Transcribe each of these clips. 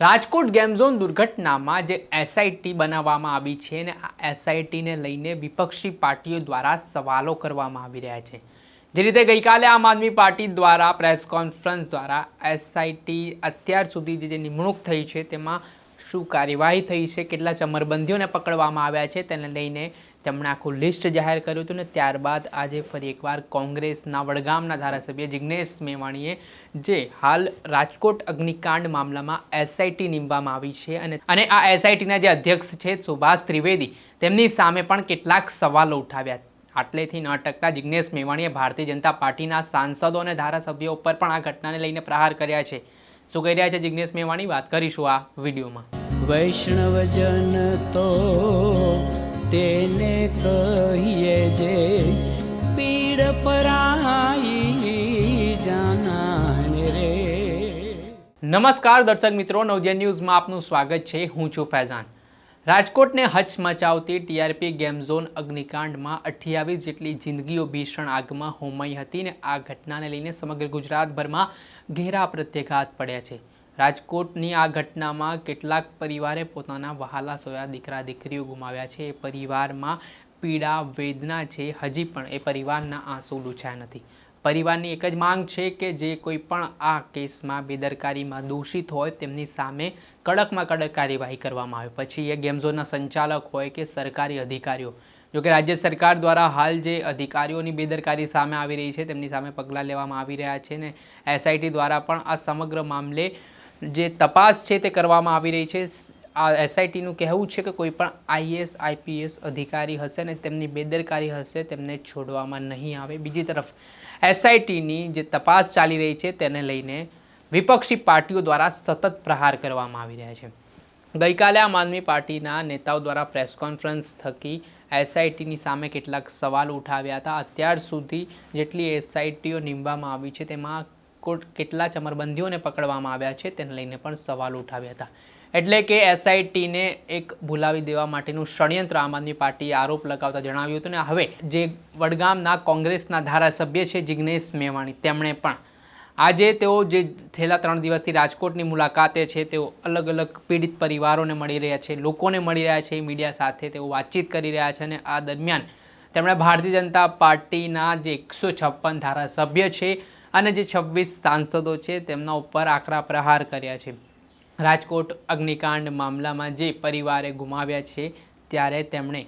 Rajkot game zone દુર્ઘટનામાં જે SIT બનાવવામાં આવી છે અને આ એસઆઈટીને લઈને વિપક્ષી પાર્ટીઓ દ્વારા સવાલો કરવામાં આવી રહ્યા છે. જે રીતે ગઈકાલે આમ આદમી પાર્ટી દ્વારા, પ્રેસ કોન્ફરન્સ દ્વારા એસઆઈટી અત્યાર સુધી જે નિમણૂક થઈ છે તેમાં શું કાર્યવાહી થઈ છે, કેટલા ચમરબંધીઓને પકડવામાં આવ્યા છે તેને લઈને તેમણે આખું લિસ્ટ જાહેર કર્યું હતું ને ત્યારબાદ આજે ફરી એકવાર કોંગ્રેસના વડગામના ધારાસભ્ય જિજ્ઞેશ મેવાણીએ જે હાલ રાજકોટ અગ્નિકાંડ મામલામાં એસઆઈટી નીમવામાં આવી છે અને અને આ એસઆઈટીના જે અધ્યક્ષ છે સુભાષ ત્રિવેદી, તેમની સામે પણ કેટલાક સવાલો ઉઠાવ્યા. આટલેથી ન અટકતા જિજ્ઞેશ મેવાણીએ ભારતીય જનતા પાર્ટીના સાંસદો અને ધારાસભ્યો ઉપર પણ આ ઘટનાને લઈને પ્રહાર કર્યા છે. શું કહી રહ્યા છે જિજ્ઞેશ મેવાણી? વાત કરીશું આ વિડીયોમાં. વૈષ્ણવજન તો તેને કહીએ જે પીડ પરાઈ જાનાને રે. નમસ્કાર દર્શક મિત્રો નવજન ન્યૂઝમાં આપનું સ્વાગત છે. હું છું ફૈઝાન. રાજકોટને હચમચાવતી ટીઆરપી ગેમ ઝોન અગ્નિકાંડમાં અઠ્યાવીસ જેટલી જિંદગીઓ ભીષણ આગમાં હોમાઈ હતી ને આ ઘટનાને લઈને સમગ્ર ગુજરાતભરમાં ઘેરા પ્રત્યાઘાત પડ્યા છે. રાજકોટની આ ઘટનામાં કેટલાક પરિવારે પોતાના વહાલા સોયા દીકરા દીકરીઓ ગુમાવ્યા છે. એ પરિવારમાં પીડા, વેદના છે. હજી પણ એ પરિવારના આંસુ લૂછ્યા નથી. પરિવારની એક જ માંગ છે કે જે કોઈ પણ આ કેસમાં બેદરકારીમાં દોષિત હોય તેમની સામે કડકમાં કડક કાર્યવાહી કરવામાં આવે. પછી એ ગેમ ઝોનના સંચાલક હોય કે સરકારી અધિકારીઓ. જોકે રાજ્ય સરકાર દ્વારા હાલ જે અધિકારીઓની બેદરકારી સામે આવી રહી છે તેમની સામે પગલાં લેવામાં આવી રહ્યા છે ને એસઆઈટી દ્વારા પણ આ સમગ્ર મામલે જે તપાસ છે તે કરવામાં આવી રહી છે, આ એસઆઈટીનું કહેવું છે કે કોઈ પણ આઈએસ આઈપીએસ અધિકારી હશે ને તેમની બેદરકારી હશે, તેમને છોડવામાં નહીં આવે. બીજી તરફ એસઆઈટીની જે તપાસ ચાલી રહી છે તેને લઈને વિપક્ષી પાર્ટીઓ દ્વારા સતત પ્રહાર કરવામાં આવી રહ્યા છે. ગઈકાલે આમ આદમી પાર્ટીના નેતાઓ દ્વારા પ્રેસ કોન્ફરન્સ થકી એસઆઈટીની સામે કેટલાક સવાલ ઉઠાવ્યા હતા. અત્યાર સુધી જેટલી એસઆઈટીઓ નીમવામાં આવી છે તેમાં કેટલા ચમરબંધીઓને પકડવામાં આવ્યા છે તેને લઈને પણ સવાલ ઉઠાવ્યા હતા. એટલે કે એસઆઈટીને એક ભૂલાવી દેવા માટેનું ષડયંત્ર આમ આદમી પાર્ટીએ આરોપ લગાવતા જણાવ્યું હતું ને હવે જે વડગામના કોંગ્રેસના ધારાસભ્ય છે જિજ્ઞેશ મેવાણી, તેમણે પણ આજે તેઓ જે છેલ્લા ત્રણ દિવસથી રાજકોટની મુલાકાતે છે, તેઓ અલગ અલગ પીડિત પરિવારોને મળી રહ્યા છે, લોકોને મળી રહ્યા છે, મીડિયા સાથે તેઓ વાતચીત કરી રહ્યા છે અને આ દરમિયાન તેમણે ભારતીય જનતા પાર્ટીના જે એકસો છપ્પન ધારાસભ્ય છે અને જે છવ્વીસ સાંસદો છે તેમના ઉપર આકરા પ્રહાર કર્યા છે. રાજકોટ અગ્નિકાંડ મામલામાં જે પરિવારે ગુમાવ્યા છે ત્યારે તેમણે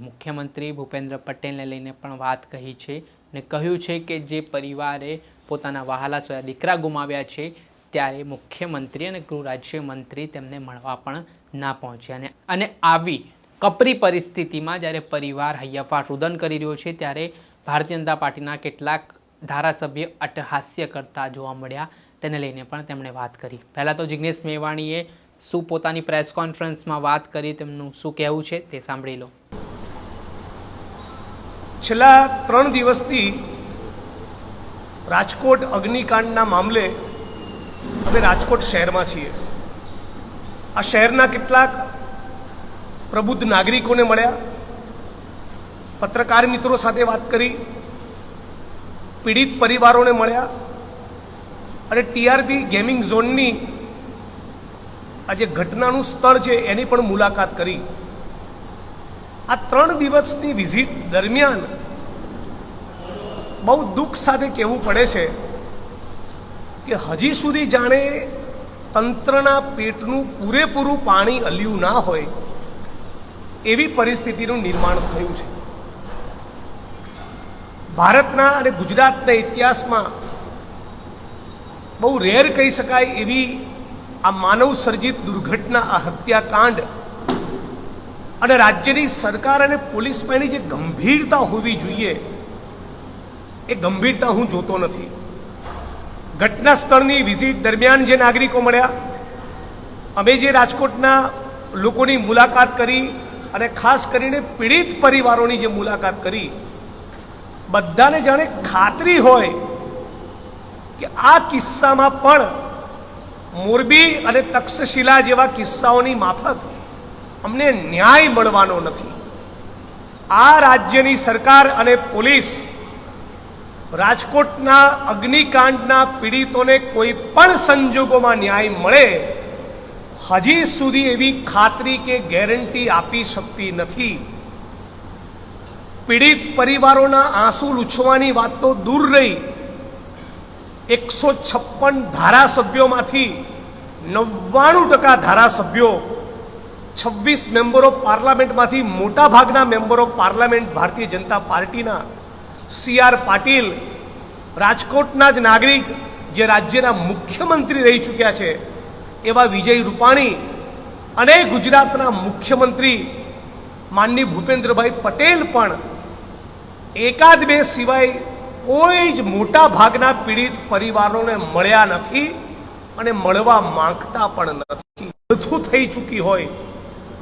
મુખ્યમંત્રી ભૂપેન્દ્ર પટેલને લઈને પણ વાત કહી છે ને કહ્યું છે કે જે પરિવારે પોતાના વહાલા સોયા દીકરા ગુમાવ્યા છે ત્યારે મુખ્યમંત્રી અને ગૃહ રાજ્યમંત્રી તેમને મળવા પણ ના પહોંચ્યા અને અને આવી કપરી પરિસ્થિતિમાં જ્યારે પરિવાર હૈયાફાટ રુદન કરી રહ્યો છે ત્યારે ભારતીય જનતા પાર્ટીના કેટલાક ધારાસભ્ય અટહાસ્ય કરતા જોવા મળ્યા. તેને લઈને પણ તેમણે વાત કરી. પહેલાં તો જિજ્ઞેશ મેવાણીએ શું પોતાની પ્રેસ કોન્ફરન્સમાં વાત કરી, તેમનું શું કહેવું છે તે સાંભળી લો. છેલ્લા ત્રણ દિવસથી રાજકોટ અગ્નિકાંડના મામલે અમે રાજકોટ શહેરમાં છીએ. આ શહેરના કેટલાક પ્રબુદ્ધ નાગરિકોને મળ્યા, પત્રકાર મિત્રો સાથે વાત કરી. પીડિત પરિવારોને મળ્યા. અને ટીઆરપી ગેમિંગ ઝોનની આ જે ઘટનાનું સ્થળ છે એની પણ મુલાકાત કરી. આ ત્રણ દિવસની વિઝિટ દરમિયાન બહુ દુઃખ સાથે કહેવું પડે છે કે હજી સુધી જાણે તંત્રના પેટનું પૂરેપૂરું પાણી અલ્યું ના હોય એવી પરિસ્થિતિનું નિર્માણ થયું છે. ભારતના અને ગુજરાતના ઇતિહાસમાં બહુ રેર કહી શકાય એવી આ માનવ સર્જિત દુર્ઘટના, આ હત્યાકાંડ અને રાજ્યની સરકાર અને પોલીસમાંની જે ગંભીરતા હોવી જોઈએ, એ ગંભીરતા હું જોતો નથી. ઘટના સ્થળની વિઝિટ દરમિયાન જે નાગરિકો મળ્યા, અમે જે રાજકોટના લોકોની મુલાકાત કરી અને ખાસ કરીને પીડિત પરિવારોની જે મુલાકાત કરી બધાને જાણે ખાતરી હોય કે આ કિસ્સામાં પણ મોરબી અને તક્ષશિલા જેવા કિસ્સાઓની માફક અમને ન્યાય મળવાનો નથી. આ રાજ્યની સરકાર અને પોલીસ રાજકોટના અગ્નિકાંડના પીડિતોને કોઈ પણ સંજોગોમાં ન્યાય મળે, હજી સુધી એવી ખાતરી કે ગેરંટી આપી શકતી નથી. પીડિત પરિવારોના આંસુ લૂછવાની વાત તો દૂર રહી. એકસો છપ્પન ધારાસભ્યોમાંથી નવ્વાણું ટકા ધારાસભ્યો છવ્વીસ મેમ્બર પાર્લામેન્ટમાંથી મોટાભાગના મેમ્બર પાર્લામેન્ટ ભારતીય જનતા પાર્ટીના સી આર પાટીલ, રાજકોટના જ નાગરિક જે રાજ્યના મુખ્યમંત્રી રહી ચૂક્યા છે, એવા વિજય રૂપાણી અને ગુજરાતના મુખ્યમંત્રી માનની ભૂપેન્દ્રભાઈ પટેલ પણ એકાદ બે સિવાય કોઈ જ મોટા ભાગના પીડિત પરિવારોને મળ્યા નથી અને મળવા માંગતા પણ નથી. બધું થઈ ચૂકી હોય,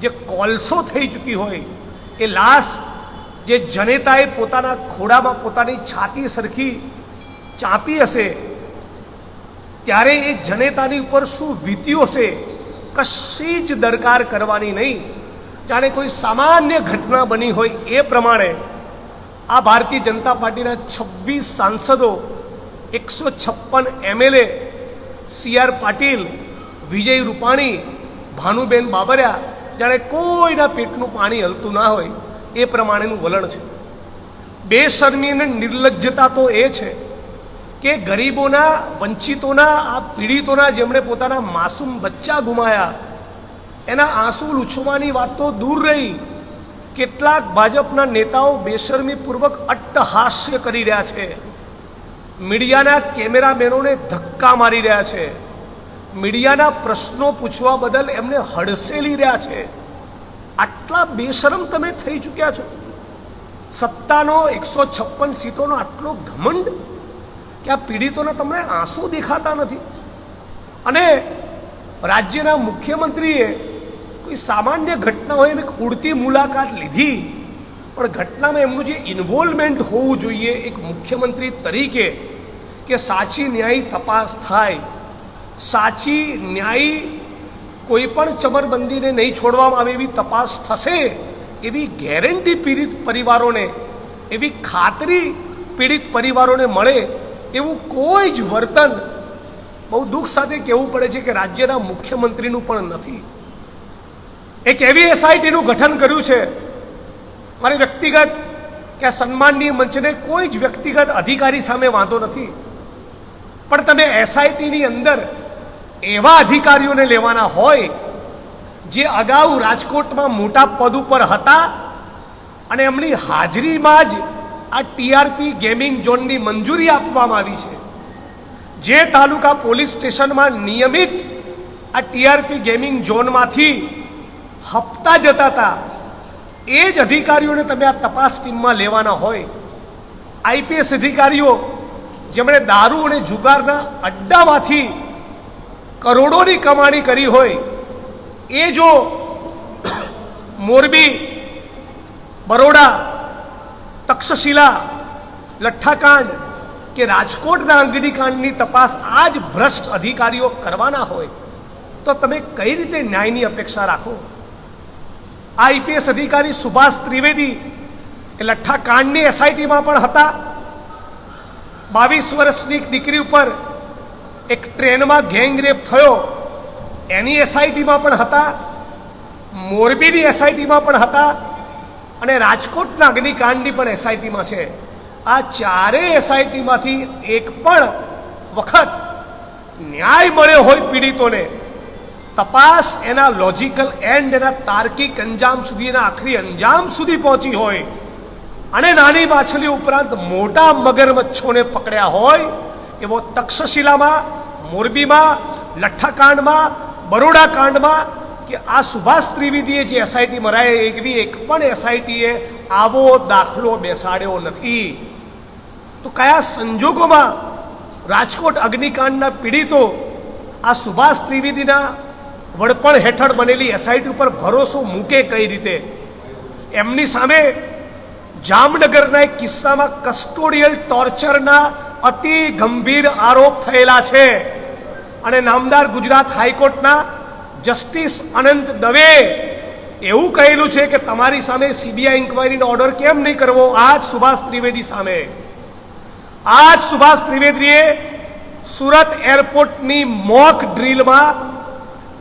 જે કોલસો થઈ ચૂકી હોય, એ લાશ જે જનેતાએ પોતાના ખોડામાં પોતાની છાતી સરખી ચાંપી હશે, ત્યારે એ જનેતાની ઉપર શું વીત્યું હશે, કશી જ દરકાર કરવાની નહીં. જાણે કોઈ સામાન્ય ઘટના બની હોય એ પ્રમાણે આ ભારતીય જનતા પાર્ટીના છવ્વીસ સાંસદો, એકસો છપ્પન MLA C R Patil, Vijay Rupani, Bhanuben Babariya, જાણે કોઈના પેટનું પાણી હલતું ના હોય, એ પ્રમાણેનું વલણ છે. બેશરમી નિર્લજ્જતા તો એ છે કે ગરીબોના, વંચિતોના, આ પીડિતોના જેમણે પોતાના માસૂમ બચ્ચા ગુમાયા, એના આંસુ લૂછવાની વાત તો દૂર રહી કેટલાક ભાજપના નેતાઓ બેશરમીપૂર્વક અટ્ટહાસ્ય કરી રહ્યા છે. મીડિયાના કેમેરામેનોને ધક્કા મારી રહ્યા છે. મીડિયાના પ્રશ્નો પૂછવા બદલ એમને હડસેલી રહ્યા છે. આટલા બેશરમ તમે થઈ ચૂક્યા છો. સત્તાનો એકસો છપ્પન સીટોનો આટલો ઘમંડ કે આ પીડિતોને તમને આંસુ દેખાતા નથી. અને રાજ્યના મુખ્યમંત્રીએ કોઈ સામાન્ય ઘટના હોય એમ એક ઉડતી મુલાકાત લીધી. પણ ઘટનામાં એમનું જે ઇન્વોલ્વમેન્ટ હોવું જોઈએ એક મુખ્યમંત્રી તરીકે કે સાચી ન્યાયી તપાસ થાય. સાચી ન્યાયી કોઈ પણ ચમરબંધીને નહીં છોડવામાં આવે એવી તપાસ થશે, એવી ગેરંટી પીડિત પરિવારોને, એવી ખાતરી પીડિત પરિવારોને મળે એવું કોઈ જ વર્તન બહુ દુઃખ સાથે કહેવું પડે છે કે રાજ્યના મુખ્યમંત્રીનું પણ નથી. એક એવી એસઆઈટીનું ગઠન કર્યું છે, મારી વ્યક્તિગત કે સન્માનની મંચને કોઈ જ વ્યક્તિગત અધિકારી સામે વાંધો નથી. પણ તમે એસઆઈટીની અંદર એવા અધિકારીઓને લેવાના હોય, જે અગાઉ રાજકોટમાં મોટા પદ ઉપર હતા અને એમની હાજરીમાં જ આ ટીઆરપી ગેમિંગ ઝોનની મંજૂરી આપવામાં આવી છે. જે તાલુકા પોલીસ સ્ટેશનમાં નિયમિત આ ટીઆરપી ગેમિંગ ઝોનમાંથી હપ્તા જતા હતા. એ જ અધિકારીઓને તમે આ તપાસ ટીમમાં લેવાના હોય. આઈપીએસ અધિકારીઓ જેમણે દારૂ અને જુગારના અડ્ડામાંથી કરોડોની કમાણી કરી હોય, એ જો મોરબી, બરોડા, તક્ષશિલા, લઠ્ઠાકાંડ કે રાજકોટના અગ્નિકાંડની તપાસ આ જ ભ્રષ્ટ અધિકારીઓ કરવાના હોય, તો તમે કઈ રીતે ન્યાયની અપેક્ષા રાખો? આઈપીએસ અધિકારી સુભાષ ત્રિવેદી એ લઠ્ઠાકાંડની એસઆઈટીમાં પણ હતા. બાવીસ વર્ષની દીકરી ઉપર એક ટ્રેનમાં ગેંગ રેપ થયો. એની એસઆઈટીમાં પણ હતા. મોરબીની એસઆઈટીમાં પણ હતા. અને રાજકોટના અગ્નિકાંડની પણ એસઆઈટીમાં છે. આ ચારેય એસઆઈટીમાંથી એક પણ વખત ન્યાય મળ્યો હોય પીડિતોને. તપાસ એના લોજિકલ એન્ડ એના તાર્કિક અંજામ સુધી, એના આખરી અંજામ સુધી પહોંચી હોય. અને નાની માછલી ઉપરાંત મોટા મગરમચ્છોને પકડ્યા હોય, એવો તક્ષશિલામાં, મોરબીમાં, લઠ્ઠાકાંડમાં બરોડા કાંડમાં કે આ સુભાષ ત્રિવેદીએ જે એસઆઈટી મરાય એવી એક પણ એસઆઈટીએ આવો દાખલો બેસાડ્યો નથી. તો કયા સંજોગોમાં રાજકોટ અગ્નિકાંડના પીડિતો આ સુભાષ ત્રિવેદીના વડપણ હેઠળ બનેલી એસઆઈટી ઉપર ભરોસો મૂકે કઈ રીતે? એમની સામે જામનગરના એક કિસ્સામાં કસ્ટોડિયલ ટોર્ચરના અતિ ગંભીર આરોપ થયેલા છે. અને નામદાર ગુજરાત હાઈકોર્ટના જસ્ટિસ અનંત દવે એવું કહેલું છે કે તમારી સામે સીબીઆઈ ઇન્કવાયરીનો ઓર્ડર કેમ નહીં કરવો? આજ સુભાષ ત્રિવેદી સામે. આજ સુભાષ ત્રિવેદીએ સુરત એરપોર્ટની મોક ડ્રીલમાં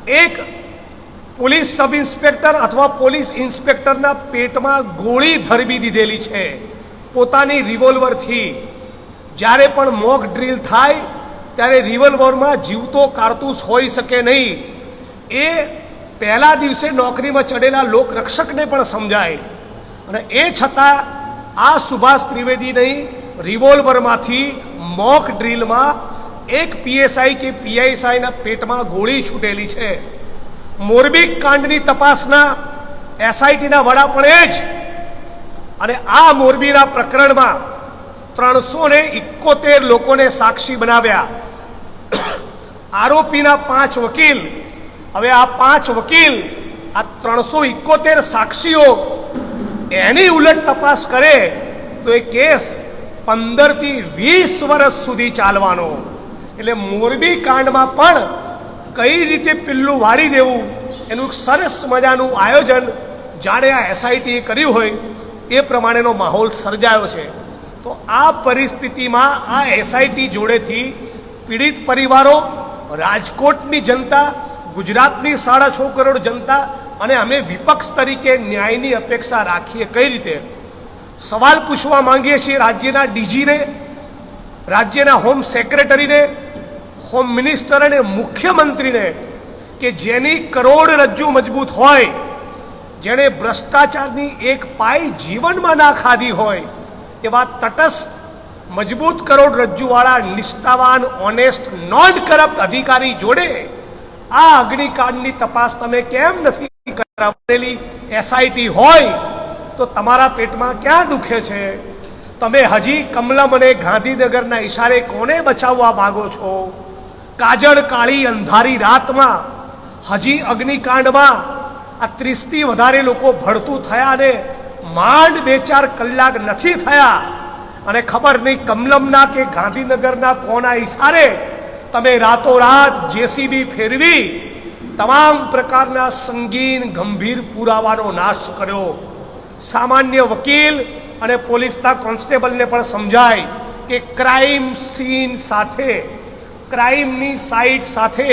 એક પોલીસ સબ ઇન્સ્પેક્ટર અથવા પોલીસ ઇન્સ્પેક્ટરના પેટમાં ગોળી ધરબી દીધેલી છે. પોતાની રિવોલ્વરથી. જ્યારે પણ મોક ડ્રીલ થાય, ત્યારે રિવોલ્વરમાં જીવતો કારતૂસ હોઈ શકે નહીં. એ પહેલા દિવસે નોકરીમાં ચડેલા લોકરક્ષકને પણ સમજાય. અને એ છતાં આ સુભાષ ત્રિવેદી નહીં, રિવોલ્વરમાંથી મોક ડ્રીલમાં એક પીએસઆઈ કે પીઆઈએસઆઈના પેટમાં ગોળી છૂટેલી છે. મોરબી કાંડની તપાસના એસઆઈટીના વડા પણ એ જ. અને આ મોરબીના પ્રકરણમાં ત્રણસો ને ઇકોતેર લોકોને સાક્ષી બનાવ્યા. આરોપીના પાંચ વકીલ. હવે આ પાંચ વકીલ, આ ત્રણસો ઇકોતેર સાક્ષીઓ એની ઉલટ તપાસ કરે તો એ કેસ પંદરથી વીસ વર્ષ સુધી ચાલવાનો. એટલે મોરબી કાંડમાં પણ કઈ રીતે પિલ્લું વાળી દેવું, એનું સરસ મજાનું આયોજન જાણે આ એસઆઈટીએ કર્યું હોય, એ પ્રમાણેનો માહોલ સર્જાયો છે. તો આ પરિસ્થિતિમાં આ એસઆઈટી જોડેથી પીડિત પરિવારો, રાજકોટની જનતા, ગુજરાતની સાડા છ કરોડ જનતા અને અમે વિપક્ષ તરીકે ન્યાયની અપેક્ષા રાખીએ કઈ રીતે? સવાલ પૂછવા માંગીએ છીએ રાજ્યના ડીજીને, રાજ્યના હોમ સેક્રેટરીને હોમ મિનિસ્ટર અને મુખ્યમંત્રીને કે જેની કરોડરજ્જુ મજબૂત હોય, જેણે ભ્રષ્ટાચારની એક પાય જીવનમાં ના ખાધી હોય, એવા તટસ્થ, મજબૂત કરોડરજ્જુવાળા નિષ્ઠાવાન ઓનેસ્ટ નોન કરપ્ટ અધિકારી જોડે આ અગ્નિકાંડની તપાસ તમે કેમ નથી કરાવેલી એસઆઈટી હોય તો તમારા પેટમાં ક્યાં દુખે છે? તમે હજી કમલમ અને ગાંધીનગરના ઈશારે કોને બચાવવા માગો છો? કાજળ કાળી અંધારી રાતમાં, હજી અગ્નિકાંડમાં આ ત્રીસથી વધારે લોકો ભડતું થયા ને માંડ બે ચાર કલાક નથી થયા. અને ખબર નહીં કમલમના કે ગાંધીનગરના કોના ઈશારે તમે રાતોરાત જેસીબી ફેરવી તમામ પ્રકારના સંગીન ગંભીર પુરાવાનો નાશ કર્યો. સામાન્ય વકીલ અને પોલીસના કોન્સ્ટેબલને પણ સમજાય કે ક્રાઇમ સીન સાથે ક્રાઇમની સાઇટ સાથે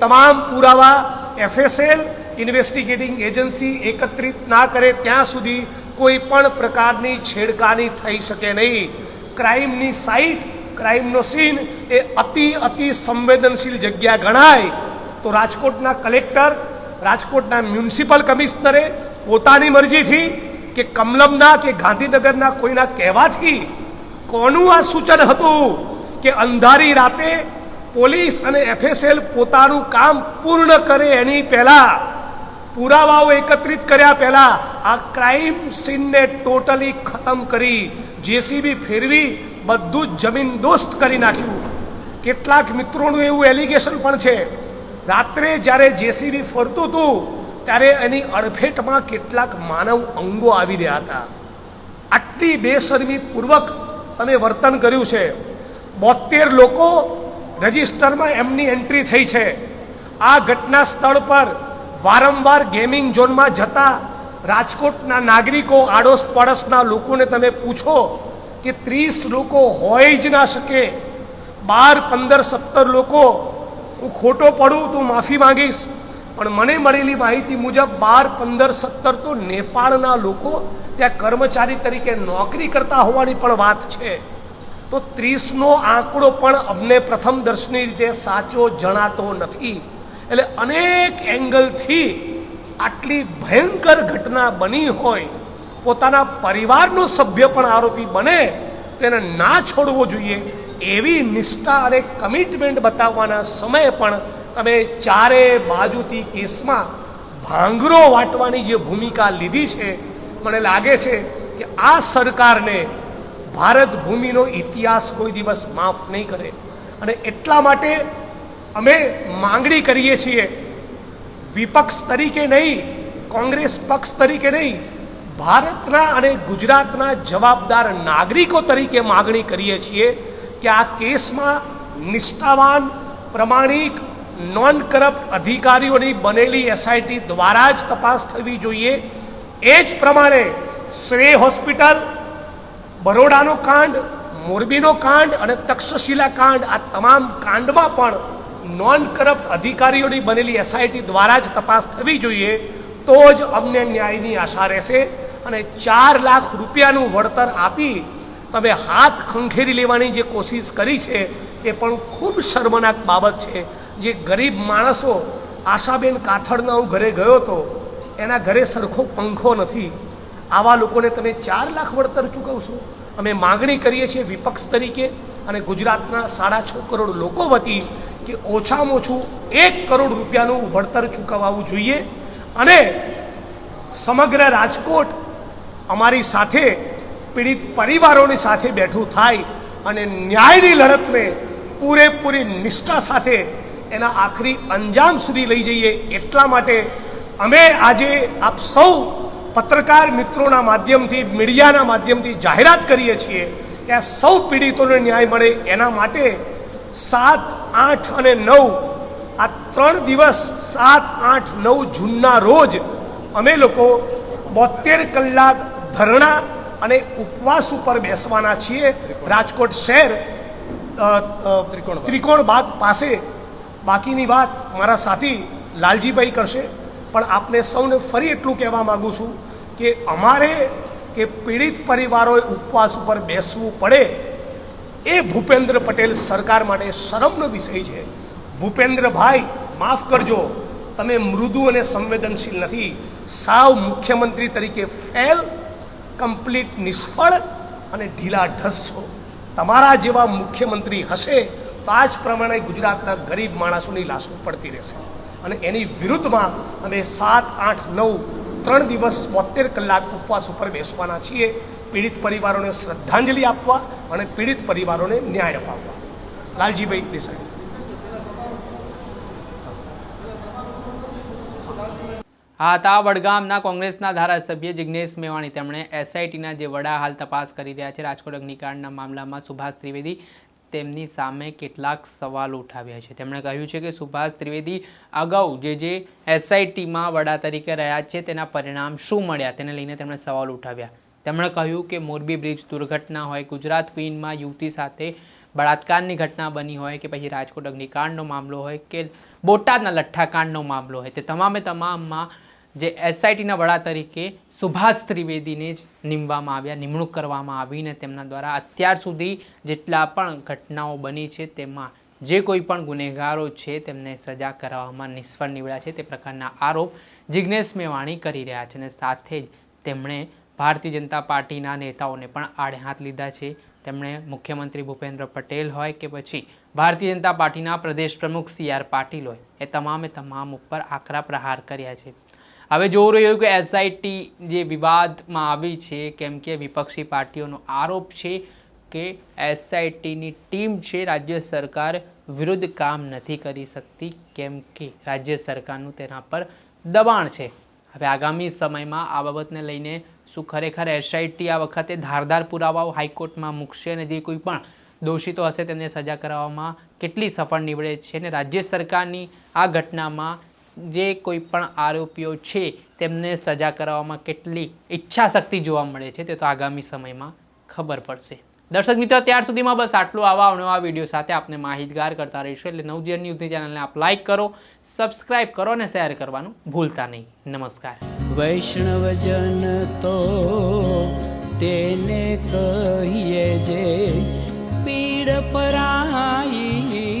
તમામ પુરાવા, એફએસએલ, ઇન્વેસ્ટિગેટિંગ એજન્સી એકત્રિત ના કરે ત્યાં સુધી કોઈ પણ પ્રકારની છેડખાની થઈ શકે નહીં. ક્રાઇમની સાઇટ, ક્રાઇમનો સીન એ અતિ અતિ સંવેદનશીલ જગ્યા ગણાય. તો રાજકોટના કલેક્ટર, રાજકોટના મ્યુનિસિપલ કમિશનરે પોતાની મરજીથી કે કમલમના કે ગાંધીનગરના કોઈના કહેવાથી કોનું આ સૂચન હતું કે અંધારી રાતે પોલીસ અને એફએસએલ પોતાનું કામ પૂર્ણ કરે એની પહેલાં, પુરાવાઓ એકત્રિત કર્યા પહેલાં, આ ક્રાઇમ સીનને ટોટલી ખતમ કરી જેસીબી ફેરવી, બધું જ જમીન દોસ્ત કરી નાખ્યું. કેટલાક મિત્રોનું એવું એલિગેશન પણ છે. રાત્રે જ્યારે જેસીબી ફરતું હતું, ત્યારે એની અડફેટમાં કેટલાક માનવ અંગો આવી રહ્યા હતા. આટલી બેશરમી પૂર્વક તમે વર્તન કર્યું છે. બોતેર લોકો રજિસ્ટરમાં એમની એન્ટ્રી થઈ છે. આ ઘટના સ્થળ પર વારંવાર ગેમિંગ ઝોનમાં જતા રાજકોટના નાગરિકો આડોશ પડોશના લોકોને તમે પૂછો કે ત્રીસ લોકો હોય જ ના શકે. બાર, પંદર, સત્તર લોકો. હું ખોટો પડું તો માફી માંગીશ. પણ મને મળેલી માહિતી મુજબ બાર, પંદર, સત્તર તો નેપાળના લોકો ત્યાં કર્મચારી તરીકે નોકરી કરતા હોવાની પણ વાત છે. તો ત્રીસનો આંકડો પણ અમને પ્રથમ દર્શની રીતે સાચો જણાતો નથી. એટલે અનેક એંગલથી આટલી ભયંકર ઘટના બની હોય, પોતાના પરિવારનો સભ્ય પણ આરોપી બને, તેને ના છોડવો જોઈએ, એવી નિષ્ઠા અને કમિટમેન્ટ બતાવવાના સમયે પણ તમે ચારે બાજુથી કેસમાં ભાંગરો વાટવાની જે ભૂમિકા લીધી છે, મને લાગે છે કે આ સરકારને ભારત ભૂમિનો ઇતિહાસ કોઈ દિવસ માફ નહીં કરે. અને એટલા માટે અમે માંગણી કરીએ છીએ, વિપક્ષ તરીકે નહીં, કોંગ્રેસ પક્ષ તરીકે નહીં, ભારતના અને ગુજરાતના જવાબદાર નાગરિકો તરીકે માગણી કરીએ છીએ કે આ કેસમાં નિષ્ઠાવાન, પ્રમાણિક નોન કરપ્ટ અધિકારીઓની બનેલી એસઆઈટી દ્વારા જ તપાસ થવી જોઈએ. એ જ પ્રમાણે શ્રેય હોસ્પિટલ બરોડાનો કાંડ, મોરબીનો કાંડ અને તક્ષશિલા કાંડ, આ તમામ કાંડમાં પણ નોન કરપ્ટ અધિકારીઓની બનેલી એસઆઈટી દ્વારા જ તપાસ થવી જોઈએ, તો જ અમને ન્યાયની આશા રહેશે અને ચાર લાખ રૂપિયાનું વળતર આપી તમે હાથ ખંખેરી લેવાની જે કોશિશ કરી છે, એ પણ ખૂબ શર્મનાક બાબત છે. જે ગરીબ માણસો આશાબેન કાથડના હું ઘરે ગયો હતો એના ઘરે સરખો પંખો નથી. આવા લોકોને તમે ચાર લાખ વળતર ચૂકવશો? અમે માગણી કરીએ છીએ વિપક્ષ તરીકે અને ગુજરાતના સાડા છ કરોડ લોકો વતી કે ઓછામાં ઓછું એક કરોડ રૂપિયાનું વળતર ચૂકવવું જોઈએ અને સમગ્ર રાજકોટ અમારી સાથે, પીડિત પરિવારોની સાથે બેઠું થાય અને ન્યાયની લડતને પૂરેપૂરી નિષ્ઠા સાથે એના આખરી અંજામ સુધી લઈ જઈએ એટલા માટે અમે આજે આપ સૌ પત્રકાર મિત્રોના માધ્યમથી મીડિયાના માધ્યમથી જાહેરાત કરીએ છીએ કે આ સૌ પીડિતોને ન્યાય મળે એના માટે સાત આઠ અને નવ આ ત્રણ દિવસ સાત આઠ નવ જૂનના રોજ અમે લોકો બોતેર કલાક ધરણા અને ઉપવાસ ઉપર બેસવાના છીએ. રાજકોટ શહેર અ, ત્રિકોણ બાગ પાસે. બાકીની વાત મારા સાથી લાલજીભાઈ કરશે. પણ આપને સૌને ફરી એટલું કહેવા માગું છું કે અમારે કે પીડિત પરિવારોએ ઉપવાસ ઉપર બેસવું પડે, એ ભૂપેન્દ્ર પટેલ સરકાર માટે શરમનો વિષય છે. ભૂપેન્દ્રભાઈ, માફ કરજો, તમે મૃદુ અને સંવેદનશીલ નથી. સાવ મુખ્યમંત્રી તરીકે ફેલ, કમ્પ્લીટ નિષ્ફળ અને ઢીલા ઢસ છો. તમારા જેવા મુખ્યમંત્રી હશે તો આ જ પ્રમાણે ગુજરાતના ગરીબ માણસોની લાશો પડતી રહેશે. અને એની વિરુદ્ધમાં અમે સાત, આઠ, નવ, ત્રણ દિવસ બોતેર કલાક ઉપવાસ ઉપર બેસવાના છીએ. પીડિત પરિવારોને શ્રદ્ધાંજલિ આપવા અને પીડિત પરિવારોને ન્યાય અપાવવા. લાલજીભાઈ દેસાઈ. આ હતા વડગામના કોંગ્રેસના ધારાસભ્ય જિજ્ઞેશ મેવાણી. તેમણે એસઆઈટીના જે વડા હાલ તપાસ કરી રહ્યા છે, રાજકોટ અગ્નિકાંડના મામલામાં સુભાષ ત્રિવેદી તેમની સામે કેટલાક સવાલો ઉઠાવ્યા છે. તેમણે કહ્યું છે કે સુભાષ ત્રિવેદી અગાઉ જે જે એસઆઈટીમાં વડા તરીકે રહ્યા છે, તેના પરિણામ શું મળ્યા? તેને લઈને તેમણે સવાલ ઉઠાવ્યા. તેમણે કહ્યું કે મોરબી બ્રિજ દુર્ઘટના હોય, ગુજરાત ક્વીનમાં યુવતી સાથે બળાત્કારની ઘટના બની હોય કે પછી રાજકોટ અગ્નિકાંડનો મામલો હોય કે બોટાદના લઠ્ઠાકાંડનો મામલો હોય, તે તમામે તમામમાં જે એસઆઈટીના વડા તરીકે સુભાષ ત્રિવેદીને જ નીમવામાં આવ્યા, નિમણૂક કરવામાં આવીને તેમના દ્વારા અત્યાર સુધી જેટલા પણ ઘટનાઓ બની છે તેમાં જે કોઈ પણ ગુનેગારો છે તેમને સજા કરાવવામાં નિષ્ફળ નીવડ્યા છે તે પ્રકારના આરોપ જિજ્ઞેશ મેવાણી કરી રહ્યા છે અને સાથે જ તેમણે ભારતીય જનતા પાર્ટીના નેતાઓને પણ આડે હાથ લીધા છે. તેમણે મુખ્યમંત્રી ભૂપેન્દ્ર પટેલ હોય કે પછી ભારતીય જનતા પાર્ટીના પ્રદેશ પ્રમુખ સી આર પાટીલ હોય, એ તમામે તમામ ઉપર આકરા પ્રહાર કર્યા છે. હવે જોવું રહ્યું કે એસઆઈટી જે વિવાદમાં આવી છે, કેમ કે વિપક્ષી પાર્ટીઓનો આરોપ છે કે એસઆઈટીની ટીમ છે, રાજ્ય સરકાર વિરુદ્ધ કામ નથી કરી શકતી, કેમ કે રાજ્ય સરકારનું તેના પર દબાણ છે. હવે આગામી સમયમાં આ બાબતને લઈને શું ખરેખર એસઆઈટી આ વખતે ધારદાર પુરાવાઓ હાઈકોર્ટમાં મૂકશે અને જે કોઈ પણ દોષિતો હશે તેમને સજા કરાવવામાં કેટલી સફળ નીવડે છે અને રાજ્ય સરકારની આ ઘટનામાં જે કોઈ પણ આરોપીઓ છે, તેમને સજા કરાવવામાં કેટલી ઈચ્છા શક્તિ જોવા મળે છે તે તો આગામી સમયમાં ખબર પડશે. દર્શક મિત્રો, ત્યાર સુધીમાં બસ આટલું આવા અવનવા વીડિયો સાથે આપને માહિતગાર કરતા રહીશું. એટલે નવજીવન ન્યૂઝની ચેનલને આપ લાઇક કરો, સબસ્ક્રાઇબ કરો અને શેર કરવાનું ભૂલતા નહીં. નમસ્કાર. વૈષ્ણવજન તો તેને કહીએ જે પીડ પરાઈ